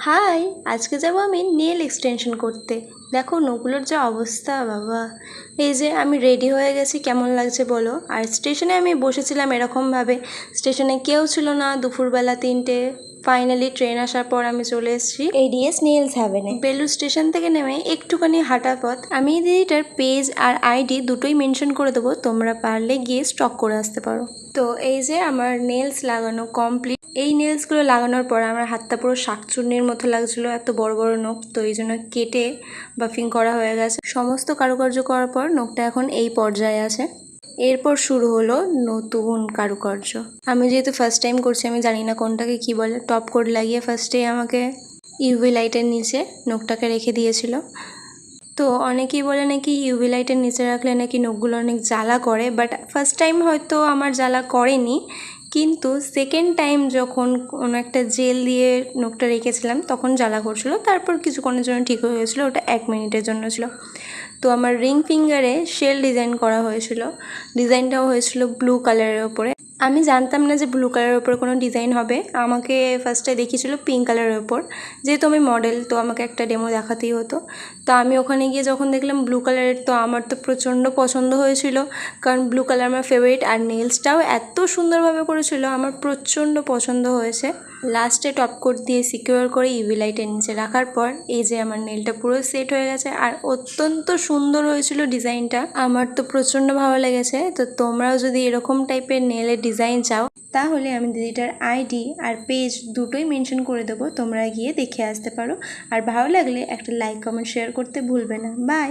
High আজকে যাব আমি নেল এক্সটেনশন করতে। দেখো নখগুলোর যা অবস্থা, বাবা। এই যে আমি রেডি হয়ে গেছি, কেমন লাগছে বলো? আর স্টেশনে আমি বসেছিলাম এরকমভাবে। স্টেশনে কেউ ছিল না, দুপুরবেলা তিনটে। ফাইনালি ট্রেন আসার পর আমি চলে এসেছি এডিএস নেলস হ্যাভেনে বেলুর স্টেশন থেকে নেমে একটুখানি হাঁটা পথ। আমি এই দিদিটার পেজ আর আইডি দুটোই মেনশন করে দেবো। তোমরা পারলে গিয়ে স্টক করে আসতে পারো। তো এই যে আমার নেলস লাগানো কমপ্লিট এই নেলসগুলো লাগানোর পর আমার হাতটা পুরো শাকচুন্নির মতো লাগছিল, এত বড় বড় নখ, তো এই জন্য কেটে বাফিং করা হয়ে গেছে। সমস্ত কারুকার্য করার পর নখটা এখন এই পর্যায়ে আছে। এরপর শুরু হলো নতুন কারুকার্য। আমি যেহেতু ফার্স্ট টাইম করছি, আমি জানি না কোনটাকে কি বলে। টপ কোড লাগিয়ে ফার্স্টে আমাকে ইউভি লাইটের নিচে নখটাকে রেখে দিয়েছিল। তো অনেকেই বলে নাকি ইউভি লাইটের নিচে রাখলে নাকি নখগুলো অনেক জ্বালা করে বাট ফার্স্ট টাইম হয়তো আমার জ্বালা করেনি। কিন্তু সেকেন্ড টাইম যখন কোনো একটা জেল দিয়ে নখটা রেখেছিলাম, তখন জ্বালা করছিল। তারপর কিছুক্ষণের জন্য ঠিক হয়ে গেছিল, ওটা এক মিনিটের জন্য ছিল। তো আমার রিং ফিঙ্গারে শেল ডিজাইন করা হয়েছিল। ডিজাইনটাও হয়েছিল ব্লু কালারের ওপরে। আমি জানতাম না যে ব্লু কালারের ওপর কোনো ডিজাইন হবে। আমাকে ফার্স্টে দেখিয়েছিল পিঙ্ক কালারের ওপর যেহেতু আমি মডেল তো আমাকে একটা ডেমো দেখাতেই হতো। তো আমি ওখানে গিয়ে যখন দেখলাম ব্লু কালারের তো আমার তো প্রচণ্ড পছন্দ হয়েছিল। কারণ ব্লু কালার আমার ফেভারিট আর নেলসটাও এত সুন্দরভাবে করেছিল, আমার প্রচণ্ড পছন্দ হয়েছে। লাস্টে টপ কোট দিয়ে সিকিউর করে ইভি লাইটের নিচে রাখার পর, এই যে আমার নেলটা পুরো সেট হয়ে গেছে। আর অত্যন্ত সুন্দর হয়েছিল ডিজাইনটা আমার তো প্রচণ্ড ভালো লেগেছে। তো তোমরাও যদি এরকম টাইপের নেলের ডিজাইন চাও, তাহলে আমি দিদিটার আইডি আর পেজ দুটোই মেনশন করে দেবো। তোমরা গিয়ে দেখে আসতে পারো। আর ভালো লাগলে একটা লাইক কমেন্ট শেয়ার করতে ভুলবে না। বাই